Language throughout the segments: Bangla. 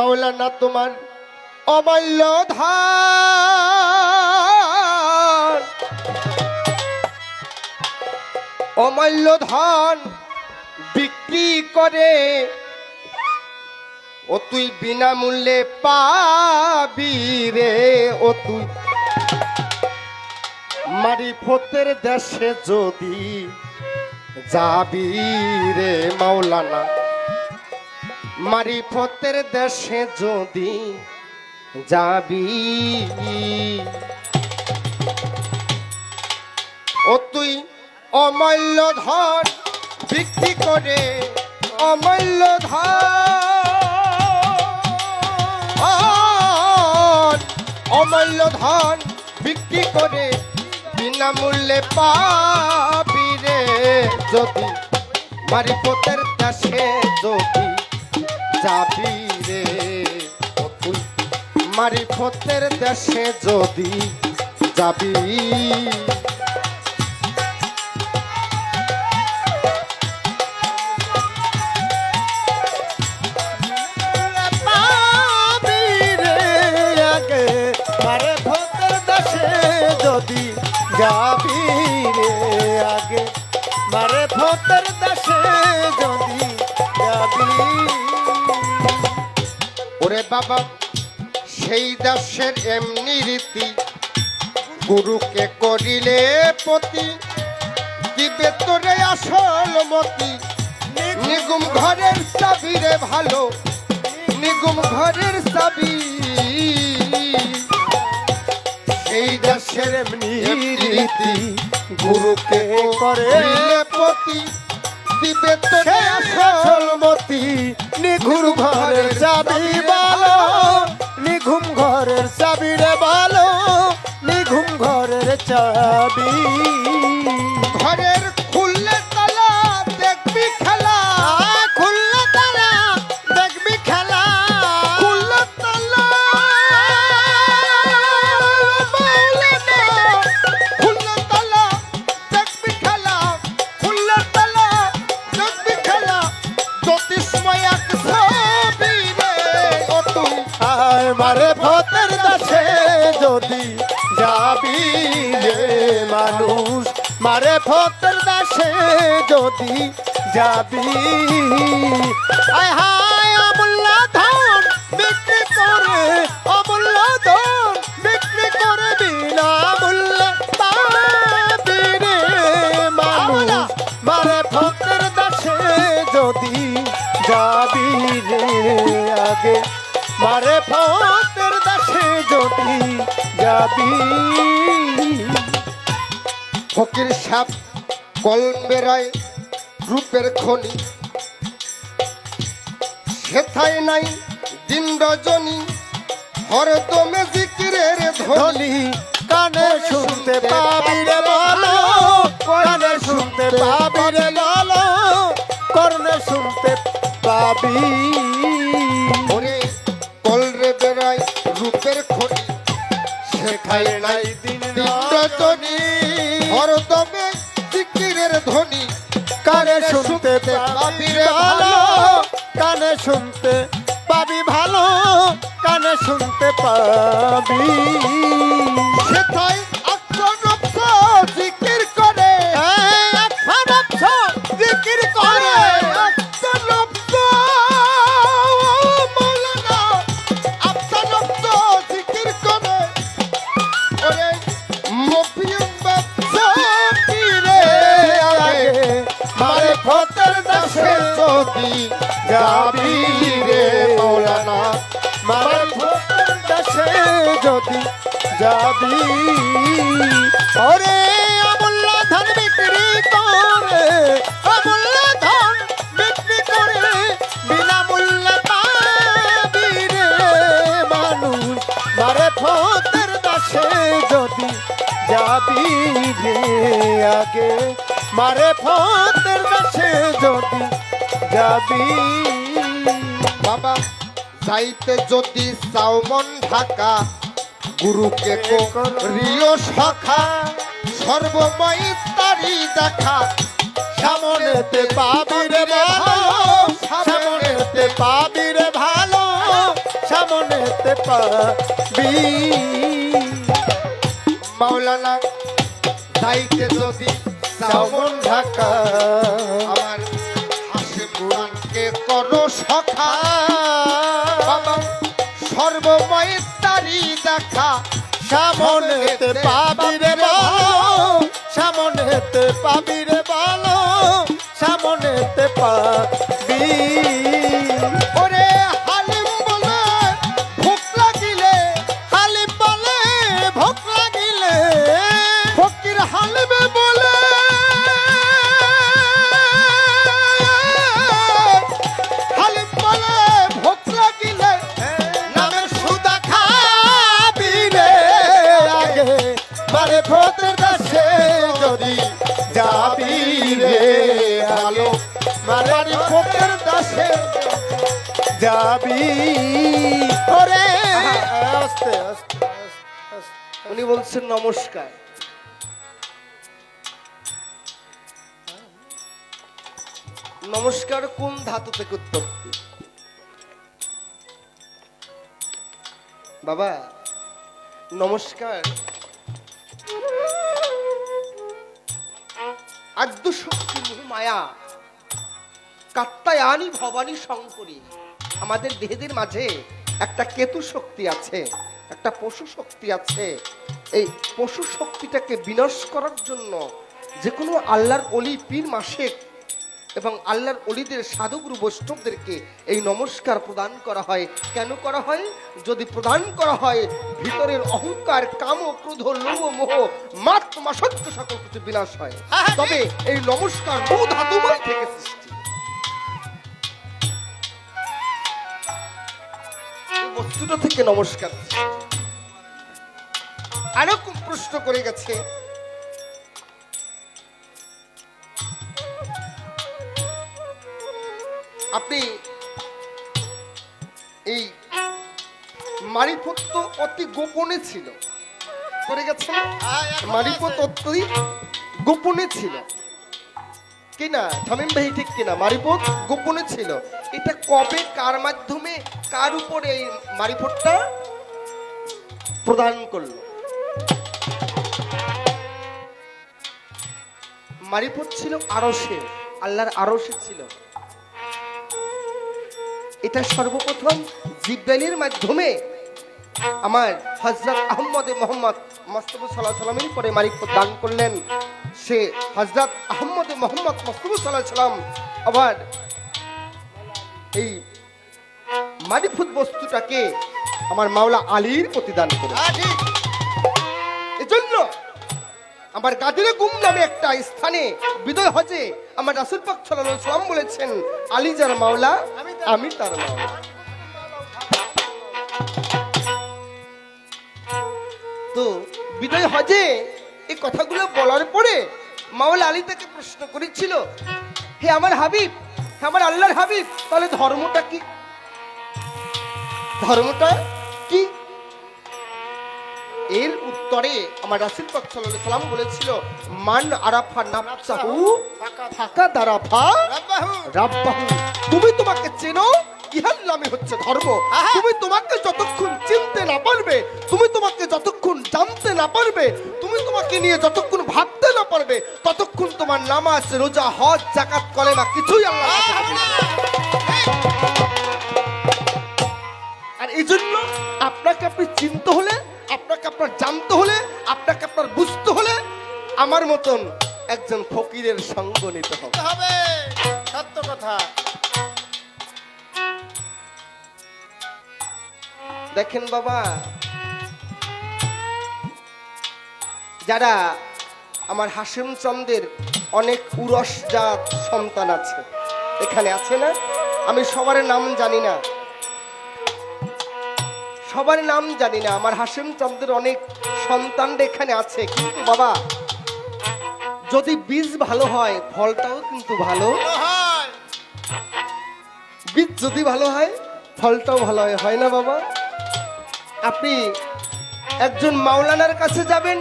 মাওলানা তোমার অমূল্য ধান। অমূল্য ধান বিক্রি করে ও তুই বিনামূল্যে পাবি রে ও তুই। মারিফতের দেশে যদি যাবি রে মাওলানা। মারিফতের দেশে যদি যাবি। ও তুই অমূল্য ধন বিক্রি করে, অমূল্য ধন অমূল্য ধন বিক্রি করে বিনামূল্যে পাবি রে। যদি মারিফতের দেশে যদি যাবি রে তুই মারিফতের দেশে যদি যাবি। যদি যাবি রে আগে। মারে ভোটের বাবা সেই দেশের এমনি রীতি। গুরুকে করিলে পতি দিবে তোরে আসল মতি। নিগুম ঘরের চাবি রে ভালো নিগুম ঘরের চাবি এই দেশের এমনি রীতি গুরুকে করিলে পতি দিবে তোরে আসল মতি নিঘুর ঘরের চাবি ভালো চাবি রে ভালো নিঘুম ঘরের চাবি। ভতের দাসে যদি যাবি। আয় হায় অমূল্য ধন বিক্রি করে অমূল্য ধন বিক্রি করে বিনা মূল্য পাবি রে মানুষ। মারে ভক্তের দাসে যদি যাবি রে আগে। মারে ভক্তের দাসে যদি যাবি। ফকির সাপ কলম বেড়ায় রূপের খনি। সেথায় নাই দিন রজনী হরদমে জিকিরের ধ্বনি। কানে শুনতে পাবি রে বলো কানে শুনতে পাবি রে বলো কর্ণে শুনতে পাবি। ওরে কলরে বেড়ায় রূপের খনি সেখায় নাই দিন রজনী হরদমে জিকিরের ধ্বনি কানে শুনতে পাবি ভালো কানে শুনতে পাবি ভালো কানে শুনতে পাবি। সেথায় যাবি রে মাওলানা মার ভোটের দেশে যদি যাবি। ওরে অমূল্য ধন বিক্রি করে, অমূল্য ধন বিক্রি করে বিনামূল্যে পাবি রে মানুষ। মারে ভোটের দেশে যদি যাবি রে আগে। মারে ভোটের দেশে যদি যাবি? বাবা যাইতে যদি চাও মন ঢাকা গুরুকে রিয় সখা সর্বময় তারি দেখা। সামনেতে পাবি রে ভালো সামনেতে পাবি রে ভালো পাবি। মাওলানা যাইতে যদি ঢাকা আমার হাসে পুরাণকে করো সখা। সর্বময় তারি দেখা সামনেতে পাবি রে বলো। সামনেতে পাবি রে বলো। সামনেতে পাবি দাসে যাবি? ওরে! আস্তে উনি বলছেন নমস্কার। নমস্কার কোন ধাতু থেকে উৎপত্তি? বাবা নমস্কার। আদ্য শক্তি মায়া। কাত্তায়ানি ভবানী শঙ্করী। আমাদের দেহেদের মাঝে একটা কেতু শক্তি আছে একটা পশু শক্তি আছে। এই পশু শক্তিটাকে বিনাশ করার জন্য যে কোনো আল্লাহর অলি পীর মাসেক এবং আল্লাহর অলিদের সাধুগুরু বৈষ্ণবদেরকে এই নমস্কার প্রদান করা হয়। কেন করা হয়? যদি প্রদান করা হয় ভিতরের অহংকার কাম ক্রোধ লোভ মোহ মাত মাসত্ব সকল কিছু বিনাশ হয়। তবে এই নমস্কার বহু ধাতুময় থেকে সৃষ্টি। বস্তুটা থেকে নমস্কার। আরও প্রশ্ন করে গেছে। আপনি এই মারিফত তো অতি গোপনে ছিল। করে গেছে? মারিফত অতি গোপনে ছিল। কিনা? থামিম ভাই, ঠিক কিনা? মারিফত গোপনে ছিল। এটা কবে, কার মাধ্যমে, কার উপরে এই মারিফতটা প্রদান করল? মারিফত ছিল আরশে, আল্লাহর আরশে ছিল। এটা সর্বপ্রথম জিব্রাইলের মাধ্যমে আমার হজরত আহমদে মোহাম্মদ মস্তফা সাল্লাহ সাল্লামের পরে মারিফত দান করলেন। সে হজরত আহমদে মোহাম্মদ মস্তফা সাল্লাহ সাল্লাম আবার এই মারিফুত বস্তুটাকে আমার মাওলা আলীর প্রতিদান করে এজন্য আমার গাদিরে গুম নামে একটা স্থানে বিদয় হজে আমার রাসুল পাক সাল্লাম বলেছেন আলী যার মাওলা আমি তার মাওলা। বিদয় হজে এই কথাগুলো বলার পরে মাওলা আলী তাকে প্রশ্ন করেছিল, হে আমার হাবিব, হে আমার আল্লাহর হাবিব, তাহলে ধর্মটা কি? ধর্মটা কি? এর উত্তরে আমার রাসুল পাক সাল্লাল্লাহু বলেছিল, মান আরাফা নাফসাহু ফাঁকা দারাফা রাব্বাহু। তুমি তোমাকে চেনো ইহার হচ্ছে ধর্ম। তুমি তোমাকে যতক্ষণ চিনতে না পারবে, তুমি তোমাকে যতক্ষণ জানতে না পারবে, তুমি তোমাকে নিয়ে যতক্ষণ ভাবতে না পারবে, ততক্ষণ তোমার নামাজ, রোজা, হজ জাকাত কলেমা কিছুই আল্লাহ আর এই জন্য আপনাকে আপনি চিনতে হলে, আপনাকে আপনার জানতে হলে, আপনাকে আপনার বুঝতে হলে আমার মতন একজন ফকিরের সঙ্গ নিতে হবে। সত্য কথা। দেখেন বাবা। যারা আমার হাসিম চন্দের অনেক উরস জাত সন্তান আছে, এখানে আছে না? আমি সবার নাম জানি না। সবার নাম জানি না, আমার হাসিম চন্দ্রের অনেক সন্তান এখানে আছে। কিন্তু বাবা, যদি বীজ ভালো হয়, ফলটাও কিন্তু ভালো। বীজ যদি ভালো হয়, ফলটাও ভালো হয় হয় না বাবা? আপনি একজন মাওলানার কাছে যাবেন?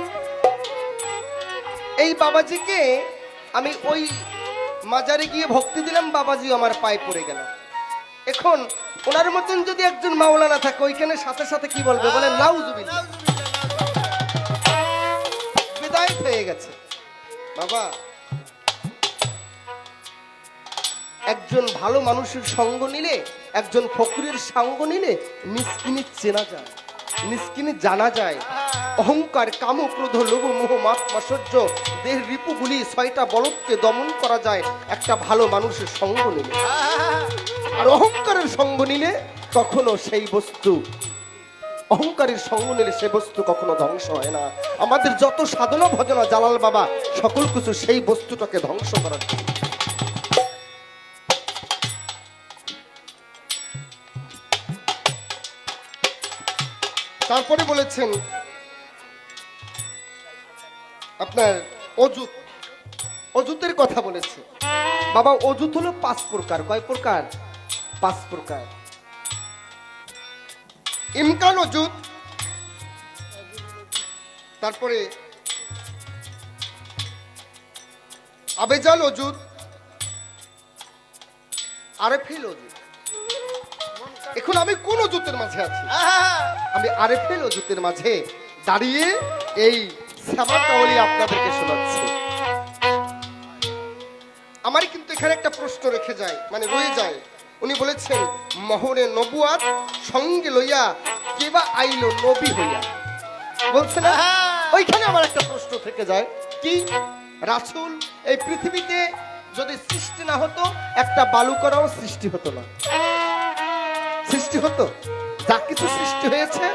এই বাবাজিকে আমি ওই মাজারে গিয়ে ভক্তি দিলাম বাবাজি আমার পায়ে পড়ে গেল। এখন ওনার মতন যদি একজন মাওলানা থাকে, ওইখানে সাথে সাথে কি বলবে? বলে, নাউজুবিল্লাহ। বিদায় হয়ে গেছে। বাবা, একজন ভালো মানুষের সঙ্গ নিলে, একজন ফকরের সঙ্গ নিলে মিসকিনি চেনা যায়। মিসকিনি জানা যায়। অহংকার কাম ক্রোধ লোভ, মোহ মাত মাসর্য, দেহের রিপুগুলি ছয়টা বলদকে দমন করা যায়। একটা ভালো মানুষের সঙ্গ নিলে। আর অহংকারের সঙ্গ নিলে কখনো সেই বস্তু। অহংকারের সঙ্গ নিলে সে বস্তু কখনো ধ্বংস হয় না। আমাদের যত সাধনা ভজনা জালাল বাবা, সকল কিছু সেই বস্তুটাকে ধ্বংস করার জন্য। তারপরে বলেছেন, আপনার অজুত অজুতের কথা বলেছে। বাবা অজুত হলো পাঁচ প্রকার। কয় প্রকার? পাঁচ প্রকার। ইমকান অজুত তারপরে আবেজাল অজুত আরেফিল অজুত এখন আমি কোন অজুতের মাঝে আছি? আমি আরেফেল অজুতের মাঝে দাঁড়িয়ে এই শ্যামাকাওয়ালি আপনাদেরকে শোনাচ্ছি। আমার কিন্তু এখানে একটা প্রশ্ন রেখে যায় মানে রয়ে যায়। উনি বলেছেন মহরে নবুয়াত সঙ্গে লইয়া কেবা আইলো নবী হইয়া? বলছে না ওইখানে আমার একটা প্রশ্ন থেকে যায় কি? রাসুল এই পৃথিবীতে যদি সৃষ্টি না হতো একটা বালুকরাও সৃষ্টি হতো না। সৃষ্টি হতো? যা কিছু সৃষ্টি হয়েছে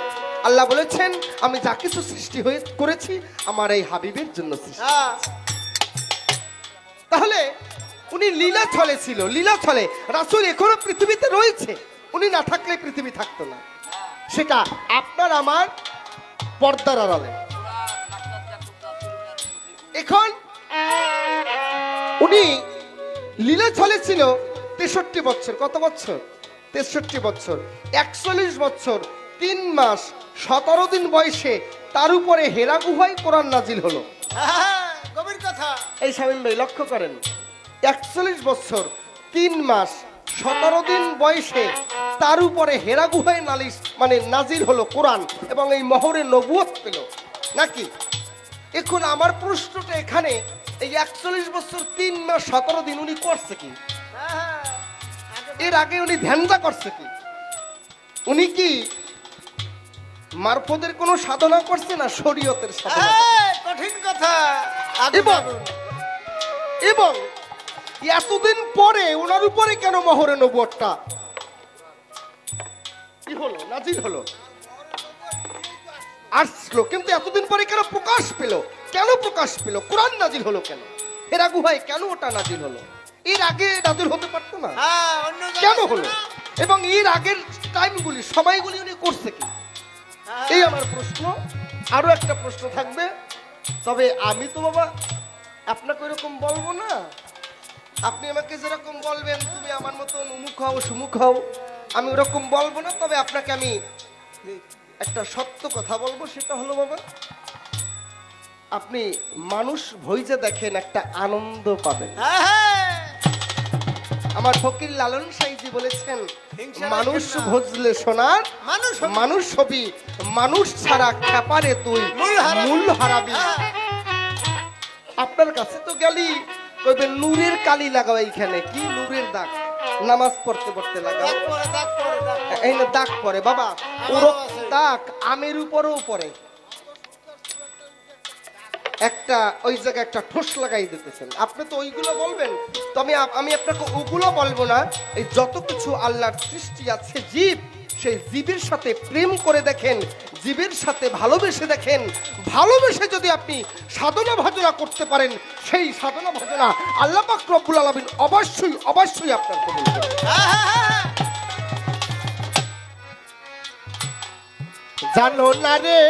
আল্লাহ বলেছেন আমি যা কিছু সৃষ্টি হয়ে করেছি আমার এই হাবিবের জন্য সৃষ্টি তাহলে উনি লীলা ছলে ছিল লীলা ছলে। রাসূল এখনও পৃথিবীতে রয়েছে। উনি না থাকলে পৃথিবী থাকতো না। সেটা আপনার আমার পর্দার আড়ালে। এখন উনি লীলা ছলে ছিল তেষট্টি বছর। কত বছর? তেষট্টি বছর একচল্লিশ বছর তিন মাস সতেরো দিন বয়সে তার উপরে হেরা গুহায় কোরআন নাজিল হলো। গভীর কথা। এই স্বামীন ভাই লক্ষ্য করেন একচল্লিশ বছর তিন মাস সতেরো দিন বয়সে তার উপরে হেরা গুহায় নালিশ মানে নাজিল হলো কোরআন এবং এই মহরে নবুয়ত পেল। নাকি? এখন আমার প্রশ্নটা এখানে এই একচল্লিশ বছর তিন মাস সতেরো দিন উনি করছে কি? এর আগে উনি ধ্যানটা করছে কি? উনি কি মারফতের কোনো সাধনা করছে না শরীয়তের সাধনা কঠিন কথা। এবং এবং এতদিন পরে ওনার উপরে কেন মহরে নবুয়টা কি হলো? নাজির হলো? আসলো। কিন্তু এতদিন পরে কেন প্রকাশ পেল? কেন প্রকাশ পেল? কোরআন নাজিল হলো কেন? হেরা গুহায় কেন ওটা নাজিল হলো? এর আগে নাজিল হতে পারতো না। হ্যাঁ কেন হলো? এবং এর আগের টাইমগুলি সময়গুলি উনি করছে কি? এই আমার প্রশ্ন। আরও একটা প্রশ্ন থাকবে। তবে আমি তো বাবা আপনাকে ওরকম বলব না। আপনি আমাকে যেরকম বলবেন তুমি আমার মতন উমুক হও সুমুখ হও আমি ওরকম বলব না। তবে আপনাকে আমি একটা সত্য কথা বলব সেটা হলো বাবা আপনি মানুষ ভইজে দেখেন একটা আনন্দ পাবেন। আমার ফকির লালন সাইজি বলেছেন মানুষ ভজলে সোনার মানুষ মানুষ হবি মানুষ ছাড়া খেপারে তুই মূল হারাবি। হ্যাঁ। আপনার কাছে তো গেলি কইবেন নূরের কালি লাগাও এইখানে কি নূরের দাগ? নামাজ পড়তে পড়তে লাগাও। এই না দাগ পরে বাবা। ওর দাগ আমের উপরেও পড়ে। একটা, ওই জায়গায় একটা ঠোস লাগাই দিতেছেন। আপনি তো ওইগুলো বলবেন। তো আমি আমি আপনাকে ওগুলো বলব না। এই যত কিছু আল্লাহর সৃষ্টি আছে জীব, সেই জীবের সাথে প্রেম করে দেখেন, জীবের সাথে ভালোবেসে দেখেন। ভালোবেসে যদি আপনি সাধনা ভজনা করতে পারেন, সেই সাধনা ভজনা আল্লাহ পাক আলামিন অবশ্যই অবশ্যই আপনার কবুল। জানো না রে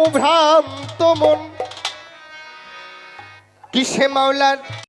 ও ভ্রান্ত মন কিসে মাওলার